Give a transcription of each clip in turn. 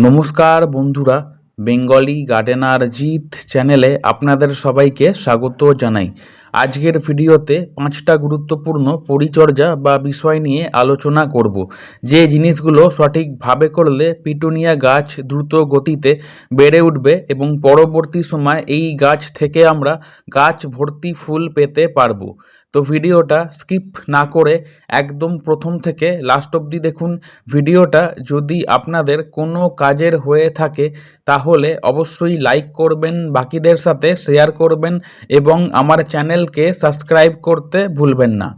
নমস্কার বন্ধুরা Bengali gardener জিত চ্যানেলে আপনাদের সবাইকে স্বাগত জানাই। আজকের ভিডিওতে পাঁচটা গুরুত্বপূর্ণ পরিচর্যা বা বিষয় নিয়ে আলোচনা করব। যে জিনিসগুলো সঠিকভাবে করলে পিটুনিয়া গাছ দ্রুত গতিতে বেড়ে উঠবে এবং পরবর্তী সময় এই গাছ থেকে আমরা গাছ ভর্তি ফুল পেতে পারব। তো ভিডিওটা স্কিপ না করে একদম প্রথম থেকে লাস্ট অবধি দেখুন। ভিডিওটা যদি আপনাদের কোনো কাজের হয়ে থাকে, তাহলে অবশ্যই লাইক করবেন, বাকিদের সাথে শেয়ার করবেন এবং আমার চ্যানেলকে সাবস্ক্রাইব করতে ভুলবেন না।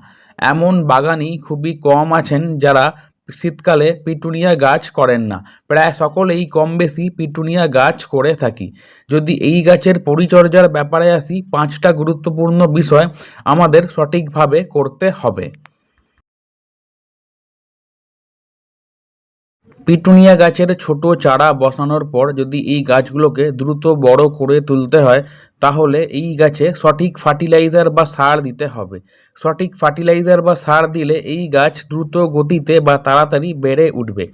এমন বাগানি খুবই কম আছেন যারা শীতকালে পিটুনিয়া গাছ করেন না। প্রায় সকলেই কম বেশি পিটুনিয়া গাছ করে থাকি। যদি এই গাছের পরিচর্যার ব্যাপারে আসি, পাঁচটা গুরুত্বপূর্ণ বিষয় আমাদের সঠিকভাবে করতে হবে। পিটুনিয়া গাছের ছোট চারা বসানোর পর যদি এই গাছগুলোকে দ্রুত বড় করে তুলতে হয় তাহলে এই গাছে সঠিক ফার্টিলাইজার বা সার দিতে হবে। সঠিক ফার্টিলাইজার বা সার দিলে এই গাছ দ্রুত গতিতে বা তাড়াতাড়ি বেড়ে উঠবে।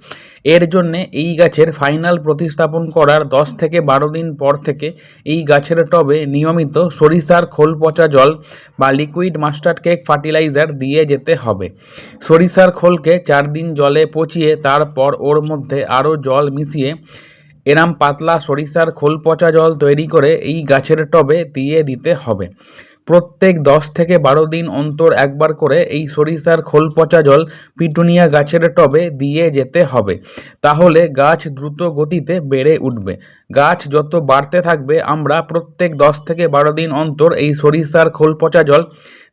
এর জন্যে এই গাছের ফাইনাল প্রতিস্থাপন করার দশ থেকে বারো দিন পর থেকে এই গাছের টবে নিয়মিত সরিষার খোল পচা জল বা লিকুইড মাস্টার্ড কেক ফার্টিলাইজার দিয়ে যেতে হবে। সরিষার খোলকে চার দিন জলে পচিয়ে তারপর ওর মধ্যে আরও জল মিশিয়ে এরাম পাতলা সরিষার খোল পচা জল তৈরি করে এই গাছের টবে দিয়ে দিতে হবে। প্রত্যেক দশ থেকে বারো দিন অন্তর একবার করে এই সরিষার খোল পচা জল পিটুনিয়া গাছের টবে দিয়ে যেতে হবে। তাহলে গাছ দ্রুত গতিতে বেড়ে উঠবে। গাছ যত বাড়তে থাকবে, আমরা প্রত্যেক দশ থেকে বারো দিন অন্তর এই সরিষার খোল পচা জল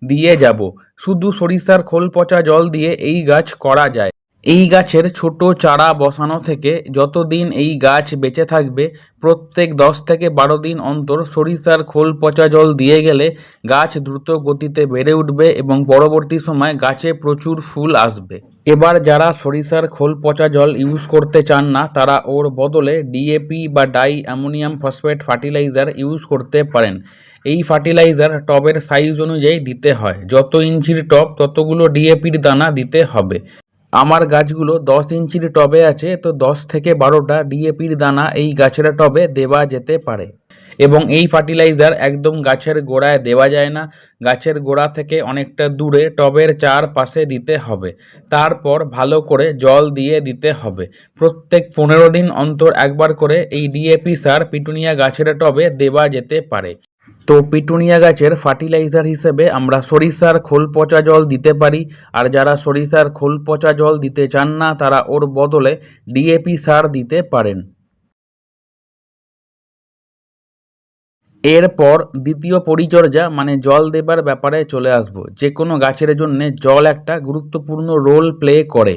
দিয়ে যাব। শুধু সরিষার খোল পচা জল দিয়ে এই গাছ করা যায়। এই গাছের ছোট চারা বসানো থেকে যতদিন এই গাছ বেঁচে থাকবে, প্রত্যেক দশ থেকে বারো দিন অন্তর সরিষার খোল পচা জল দিয়ে গেলে গাছ দ্রুত গতিতে বেড়ে উঠবে এবং পরবর্তী সময় গাছে প্রচুর ফুল আসবে। এবার যারা সরিষার খোল পচা জল ইউজ করতে চান না, তারা ওর বদলে ডিএপি বা di ammonium phosphate fertiliser use করতে পারেন। এই ফার্টিলাইজার টবের সাইজ অনুযায়ী দিতে হয়। যত ইঞ্চির টব, ততগুলো ডিএপির দানা দিতে হবে। আমার গাছগুলো দশ ইঞ্চির টবে আছে, তো দশ থেকে বারোটা ডিএপির দানা এই গাছের টবে দেওয়া যেতে পারে। এবং এই ফার্টিলাইজার একদম গাছের গোড়ায় দেওয়া যায় না। গাছের গোড়া থেকে অনেকটা দূরে টবের চার পাশে দিতে হবে। তারপর ভালো করে জল দিয়ে দিতে হবে। প্রত্যেক পনেরো দিন অন্তর একবার করে এই ডিএপি সার পিটুনিয়া গাছের টবে দেওয়া যেতে পারে। তো পিটুনিয়া গাছের ফার্টিলাইজার হিসেবে আমরা সরিষার খোল পচা জল দিতে পারি, আর যারা সরিষার খোল পচা জল দিতে চান না, তারা ওর বদলে ডিএপি সার দিতে পারেন। এরপর দ্বিতীয় পরিচর্যা মানে জল দেবার ব্যাপারে চলে আসব। যে কোনো গাছের জন্য জল একটা গুরুত্বপূর্ণ রোল প্লে করে।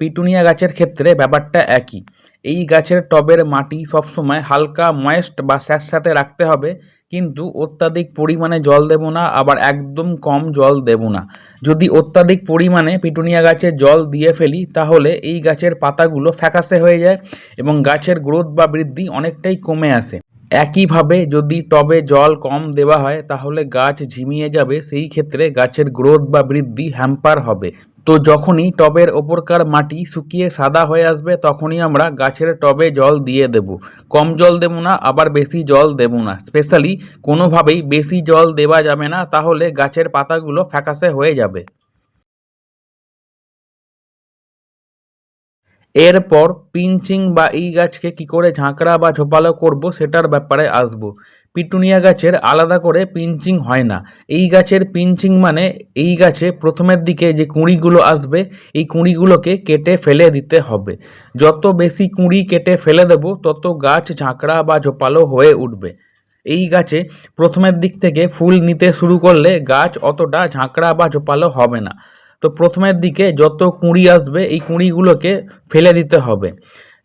পিটুনিয়া গাছের ক্ষেত্রে ব্যাপারটা একই। এই গাছের টবের মাটি সবসময় হালকা, ময়েস্ট বা স্যাঁতস্যাঁতে রাখতে হবে, কিন্তু অত্যাধিক পরিমাণে জল দেব না, আবার একদম কম জল দেব না। যদি অত্যাধিক পরিমাণে পিটুনিয়া গাছে জল দিয়ে ফেলি, তাহলে এই গাছের পাতাগুলো ফ্যাকাসে হয়ে যায় এবং গাছের গ্রোথ বা বৃদ্ধি অনেকটাই কমে আসে। একইভাবে যদি টবে জল কম দেওয়া হয়, তাহলে গাছ ঝিমিয়ে যাবে, সেই ক্ষেত্রে গাছের গ্রোথ বা বৃদ্ধি হ্যাম্পার হবে। তো যখনই টবের ওপরকার মাটি শুকিয়ে সাদা হয়ে আসবে, তখনই আমরা গাছের টবে জল দিয়ে দেব। কম জল দেব না, আবার বেশি জল দেব না। স্পেশালি কোনোভাবেই বেশি জল দেওয়া যাবে না, তাহলে গাছের পাতাগুলো ফ্যাকাশে হয়ে যাবে। এরপর পিঞ্চিং বা এই গাছকে কি করে ঝাঁকড়া বা ঝোপালো করব সেটার ব্যাপারে আসব। পিটুনিয়া গাছের আলাদা করে পিঞ্চিং হয় না। এই গাছের পিঞ্চিং মানে এই গাছে প্রথমের দিকে যে কুঁড়িগুলো আসবে, এই কুঁড়িগুলোকে কেটে ফেলে দিতে হবে। যত বেশি কুঁড়ি কেটে ফেলে দেব, তত গাছ ঝাঁকড়া বা ঝোপালো হয়ে উঠবে। এই গাছে প্রথমের দিক থেকে ফুল নিতে শুরু করলে গাছ অতটা ঝাঁকড়া বা ঝোপালো হবে না। তো প্রথমের দিকে যত কুঁড়ি আসবে, এই কুঁড়িগুলোকে ফেলে দিতে হবে।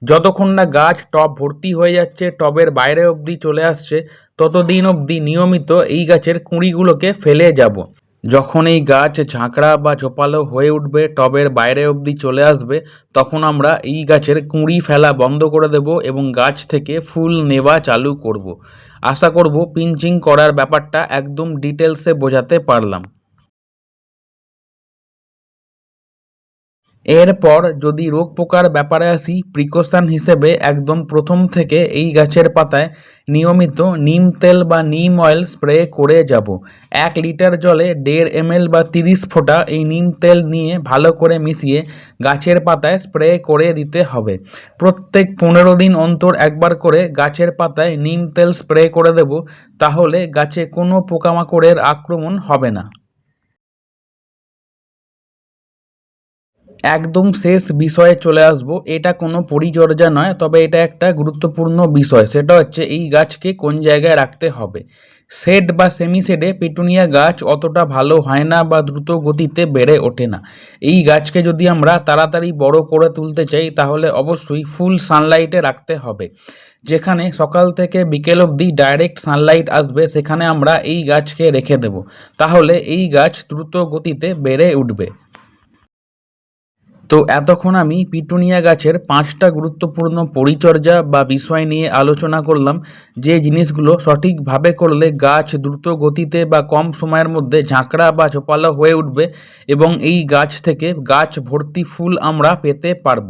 যতক্ষণ না গাছ টব ভর্তি হয়ে যাচ্ছে, টবের বাইরে অবধি চলে আসছে, ততদিন অবধি নিয়মিত এই গাছের কুঁড়িগুলোকে ফেলে যাব। যখন এই গাছ ঝাঁকড়া বা ঝোপালো হয়ে উঠবে, টবের বাইরে অবধি চলে আসবে, তখন আমরা এই গাছের কুঁড়ি ফেলা বন্ধ করে দেব এবং গাছ থেকে ফুল নেওয়া চালু করব। আশা করব পিঞ্চিং করার ব্যাপারটা একদম ডিটেলসে বোঝাতে পারলাম। এরপর যদি রোগ পোকার ব্যাপারে আসি, প্রিকশন হিসেবে একদম প্রথম থেকে এই গাছের পাতায় নিয়মিত নিম তেল বা নিম অয়েল স্প্রে করে যাব। এক লিটার জলে দেড় এমএল বা তিরিশ ফোঁটা এই নিম তেল নিয়ে ভালো করে মিশিয়ে গাছের পাতায় স্প্রে করে দিতে হবে। প্রত্যেক পনেরো দিন অন্তর একবার করে গাছের পাতায় নিম তেল স্প্রে করে দেব, তাহলে গাছে কোনো পোকামাকড়ের আক্রমণ হবে না। একদম শেষ বিষয়ে চলে আসব। এটা কোনো পরিচর্যা নয়, তবে এটা একটা গুরুত্বপূর্ণ বিষয়। সেটা হচ্ছে এই গাছকে কোন জায়গায় রাখতে হবে। শেড বা সেমি শেডে পেটুনিয়া গাছ অতটা ভালো হয় না বা দ্রুত গতিতে বেড়ে ওঠে না। এই গাছকে যদি আমরা তাড়াতাড়ি বড় করে তুলতে চাই, তাহলে অবশ্যই ফুল সানলাইটে রাখতে হবে। যেখানে সকাল থেকে বিকেল অবধি ডাইরেক্ট সানলাইট আসবে, সেখানে আমরা এই গাছকে রেখে দেব। তাহলে এই গাছ দ্রুত গতিতে বেড়ে উঠবে। তো এতক্ষণ আমি পিটুনিয়া গাছের পাঁচটা গুরুত্বপূর্ণ পরিচর্যা বা বিষয় নিয়ে আলোচনা করলাম। যে জিনিসগুলো সঠিকভাবে করলে গাছ দ্রুত গতিতে বা কম সময়ের মধ্যে ঝাঁকড়া বা ঝোপালো হয়ে উঠবে এবং এই গাছ থেকে গাছ ভর্তি ফুল আমরা পেতে পারব।